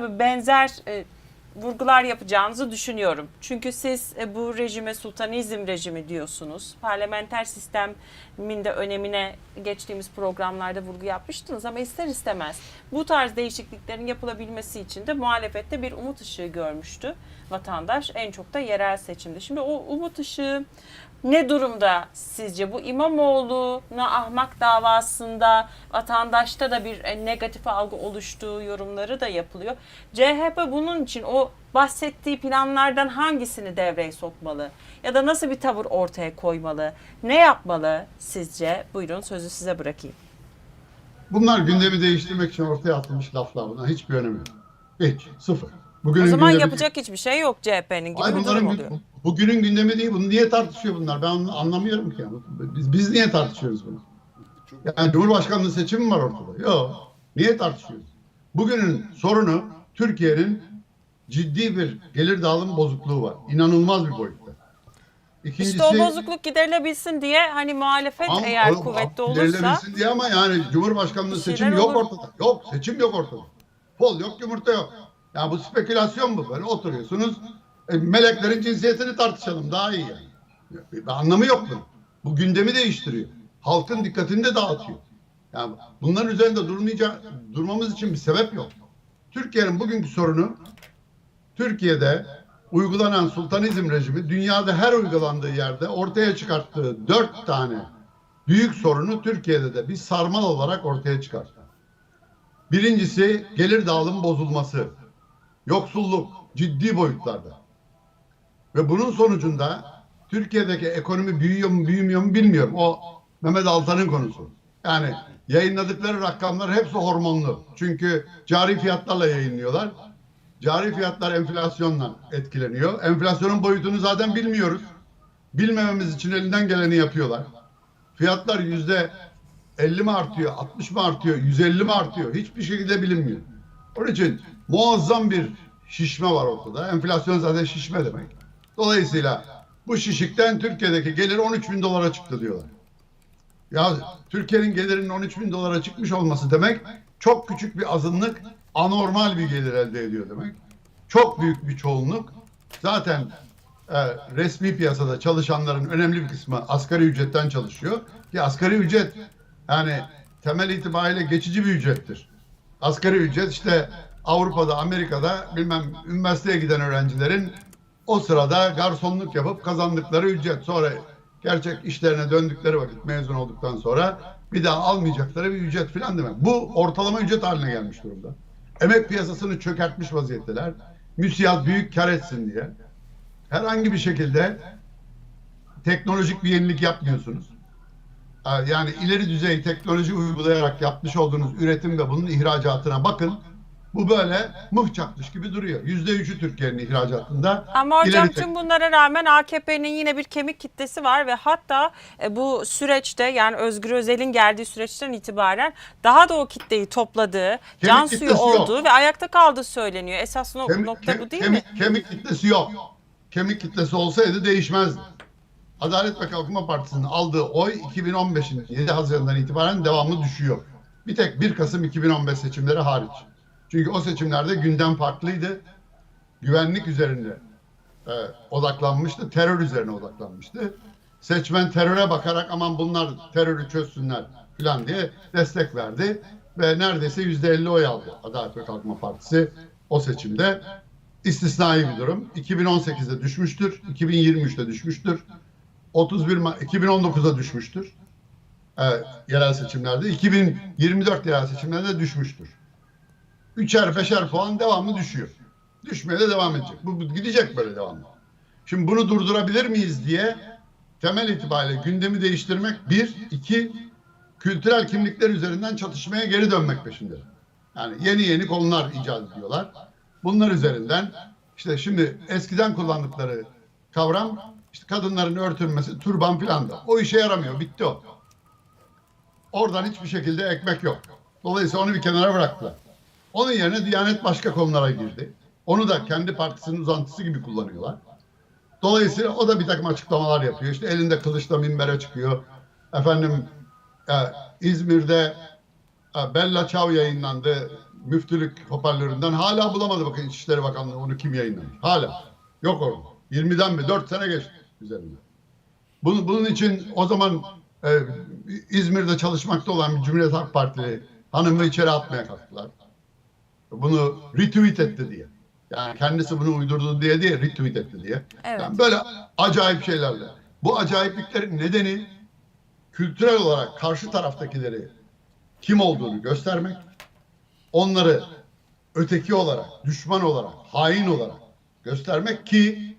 tabii benzer e, vurgular yapacağınızı düşünüyorum. Çünkü siz e, bu rejime sultanizm rejimi diyorsunuz. Parlamenter sistemin de önemine geçtiğimiz programlarda vurgu yapmıştınız ama ister istemez bu tarz değişikliklerin yapılabilmesi için de muhalefette bir umut ışığı görmüştü vatandaş en çok da yerel seçimde. Şimdi o umut ışığı ne durumda sizce? Bu İmamoğlu'na ahmak davasında vatandaşta da bir e, negatif algı oluştuğu yorumları da yapılıyor. CHP bunun için o bahsettiği planlardan hangisini devreye sokmalı? Ya da nasıl bir tavır ortaya koymalı? Ne yapmalı sizce? Buyurun sözü size bırakayım. Bunlar gündemi değiştirmek için ortaya atılmış laflar. Buna hiçbir önemi yok. Hiç. Sıfır. Bugünün O zaman yapacak hiçbir şey yok CHP'nin gibi Ay bir durum oluyor. Bugünün gündemi değil. Bunu niye tartışıyor bunlar? Ben anla- anlamıyorum ki. Biz, biz niye tartışıyoruz bunu? Yani Cumhurbaşkanlığı seçimi mi var ortada? Yok. Niye tartışıyoruz? Bugünün sorunu Türkiye'nin ciddi bir gelir dağılım bozukluğu var. İnanılmaz bir boyutta. İkincisi, İşte o bozukluk giderilebilsin diye hani muhalefet Ama eğer oğlum, kuvvetli olursa ilerilebilsin diye ama yani Cumhurbaşkanlığı seçim yok olur. ortada. Yok seçim yok ortada. Fol yok yumurta yok. Ya bu spekülasyon bu böyle oturuyorsunuz. E, meleklerin cinsiyetini tartışalım daha iyi yani. Ya, Bir anlamı yok bunun. Bu gündemi değiştiriyor. Halkın dikkatini de dağıtıyor. Yani bunların üzerinde durmayacak, durmamız için bir sebep yok. Türkiye'nin bugünkü sorunu Türkiye'de uygulanan sultanizm rejimi dünyada her uygulandığı yerde ortaya çıkarttığı dört tane büyük sorunu Türkiye'de de bir sarmal olarak ortaya çıkar. Birincisi gelir dağılım bozulması. Yoksulluk ciddi boyutlarda. Ve bunun sonucunda Türkiye'deki ekonomi büyüyor mu büyümüyor mu bilmiyorum. O Mehmet Altan'ın konusu. Yani yayınladıkları rakamlar hepsi hormonlu. Çünkü cari fiyatlarla yayınlıyorlar. Cari fiyatlar enflasyonla etkileniyor. Enflasyonun boyutunu zaten bilmiyoruz. Bilmememiz için elinden geleni yapıyorlar. Fiyatlar yüzde 50 mi artıyor, 60 mı artıyor, 150 mi artıyor? Hiçbir şekilde bilinmiyor. Onun için muazzam bir şişme var ortada. Enflasyon zaten şişme demek. Dolayısıyla bu şişikten Türkiye'deki gelir 13 bin dolara çıktı diyorlar. Ya Türkiye'nin gelirinin 13 bin dolara çıkmış olması demek çok küçük bir azınlık anormal bir gelir elde ediyor demek. Çok büyük bir çoğunluk zaten e, resmi piyasada çalışanların önemli bir kısmı asgari ücretten çalışıyor. Ki asgari ücret yani temel itibariyle geçici bir ücrettir. Asgari ücret işte Avrupa'da, Amerika'da bilmem üniversiteye giden öğrencilerin o sırada garsonluk yapıp kazandıkları ücret. Sonra gerçek işlerine döndükleri vakit mezun olduktan sonra bir daha almayacakları bir ücret falan demek. Bu ortalama ücret haline gelmiş durumda. Emek piyasasını çökertmiş vaziyetteler. Müsiyat büyük kar etsin diye. Herhangi bir şekilde teknolojik bir yenilik yapmıyorsunuz. Ha, Yani ileri düzey teknoloji uygulayarak yapmış olduğunuz üretim ve bunun ihracatına bakın. Bu böyle mıh çakmış gibi duruyor. Yüzde üçü Türkiye'nin ihracatında. Ama hocam tüm bunlara rağmen AKP'nin yine bir kemik kitlesi var ve hatta e, bu süreçte yani Özgür Özel'in geldiği süreçten itibaren daha da o kitleyi topladığı, can suyu kitlesi yok. olduğu ve ayakta kaldığı söyleniyor. Esas no- Kemik- nokta bu değil kemik, mi? Kemik kitlesi yok. Kemik kitlesi olsaydı değişmezdi. Adalet ve Kalkınma Partisi'nin aldığı oy 2015'in 7 Haziran'dan itibaren devamlı düşüyor. Bir tek 1 Kasım 2015 seçimleri hariç. Çünkü o seçimlerde gündem farklıydı. Güvenlik üzerinde e, odaklanmıştı. Terör üzerine odaklanmıştı. Seçmen teröre bakarak aman bunlar terörü çözsünler falan diye destek verdi. Ve neredeyse yüzde elli oy aldı Adalet ve Kalkınma Partisi o seçimde. İstisnai bir durum. 2018'de düşmüştür. 2023'te düşmüştür. 31 Ma- 2019'da düşmüştür. E, yerel seçimlerde. 2024 yerel seçimlerde düşmüştür. Üçer beşer puan devamlı düşüyor. Düşmeye de devam edecek. Bu, gidecek böyle devamlı. Şimdi bunu durdurabilir miyiz diye temel itibariyle gündemi değiştirmek bir, iki kültürel kimlikler üzerinden çatışmaya geri dönmek peşinde. Yani yeni yeni konular icat ediyorlar. Bunlar üzerinden işte şimdi eskiden kullandıkları kavram işte kadınların örtünmesi, turban filan da. O işe yaramıyor. Bitti o. Oradan hiçbir şekilde ekmek yok. Dolayısıyla onu bir kenara bıraktılar. Onun yerine Diyanet başka konulara girdi. Onu da kendi partisinin uzantısı gibi kullanıyorlar. Dolayısıyla o da bir takım açıklamalar yapıyor. İşte elinde kılıçla minbere çıkıyor. Efendim e, İzmir'de e, Bella Ciao yayınlandı. müftülük hoparlöründen hala bulamadı bakın İçişleri Bakanlığı onu kim yayınlamış. Hala. Yok orada. 20'den mi? 4 sene geçti üzerinde. Bunun, bunun için o zaman e, İzmir'de çalışmakta olan bir Cumhuriyet Halk Partili hanımı içeri atmaya kalktılar. Bunu retweet etti diye. Yani kendisi bunu uydurdu diye diye retweet etti diye. Evet. Yani böyle acayip şeylerle. Bu acayipliklerin nedeni kültürel olarak karşı taraftakileri kim olduğunu göstermek, onları öteki olarak, düşman olarak, hain olarak göstermek ki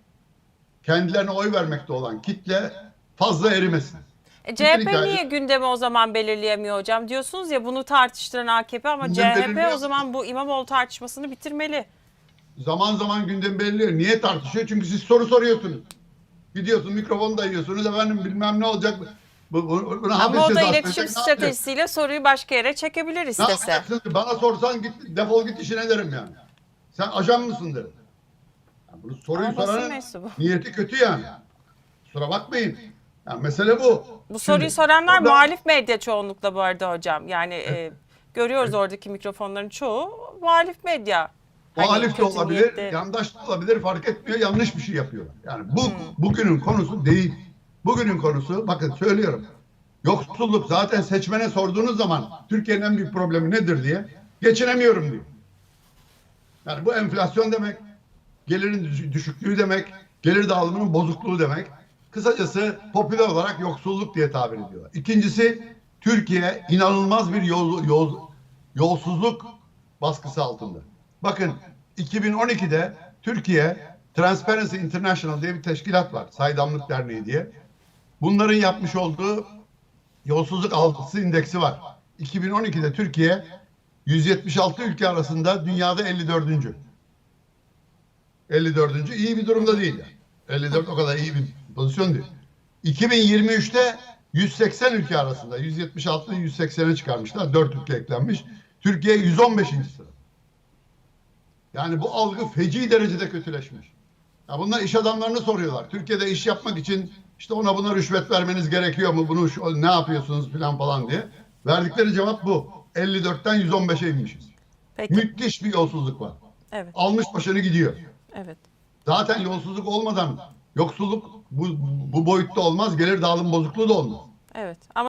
kendilerine oy vermekte olan kitle fazla erimesin. E, CHP niye gündemi o zaman belirleyemiyor hocam? Diyorsunuz ya bunu tartıştıran AKP ama Gündem CHP belirliyor. o zaman bu İmamoğlu tartışmasını bitirmeli. Zaman zaman gündem belirliyor. Niye tartışıyor? Çünkü siz soru soruyorsunuz. Gidiyorsun mikrofonu dayıyorsunuz efendim bilmem ne olacak. Bu, bu, buna Ama hapis o da cezası iletişim verecek, ne yapacak? stratejisiyle soruyu başka yere çekebilir Ne istese. yapacaksın? Bana sorsan git defol git işine derim yani. Sen ajan mısın derim. Yani bunu soruyu Ama basın soranın mensubu. niyeti kötü yani. Kusura bakmayın. Yani mesele bu. Bu soruyu Şimdi, soranlar orada- muhalif medya çoğunlukla bu arada hocam. Yani e, görüyoruz oradaki mikrofonların çoğu muhalif medya. Hani Muhalif de kötü olabilir, niyetli- yandaş da olabilir fark etmiyor. Yanlış bir şey yapıyorlar. Yani bu Hmm. bugünün konusu değil. Bugünün konusu bakın söylüyorum. Yoksulluk zaten seçmene sorduğunuz zaman Türkiye'nin en büyük problemi nedir diye geçinemiyorum diyor. Yani bu enflasyon demek, gelirin düş- düşüklüğü demek, gelir dağılımının bozukluğu demek. Kısacası popüler olarak yoksulluk diye tabir ediyorlar. İkincisi Türkiye inanılmaz bir yol, yol, yolsuzluk baskısı altında. Bakın 2012'de Türkiye Transparency International diye bir teşkilat var. Saydamlık Derneği diye. Bunların yapmış olduğu yolsuzluk algısı indeksi var. 2012'de Türkiye 176 ülke arasında dünyada 54. 54. iyi bir durumda değil. Yani. 54 o kadar iyi bir pozisyon değil. 2023'te 180 ülke arasında 176'dan 180'e çıkarmışlar. 4 ülke eklenmiş. Türkiye 115. sırada. Yani bu algı feci derecede kötüleşmiş. Ya bunlar iş adamlarını soruyorlar. Türkiye'de iş yapmak için işte ona buna rüşvet vermeniz gerekiyor mu? Bunu şu- ne yapıyorsunuz falan falan diye. Verdikleri cevap bu. 54'ten 115'e inmişiz. Peki. Müthiş bir yolsuzluk var. Evet. Almış başını gidiyor. Evet. Zaten yolsuzluk olmadan yoksulluk bu, bu boyutta olmaz. Gelir dağılım bozukluğu da olmaz. Evet. Ama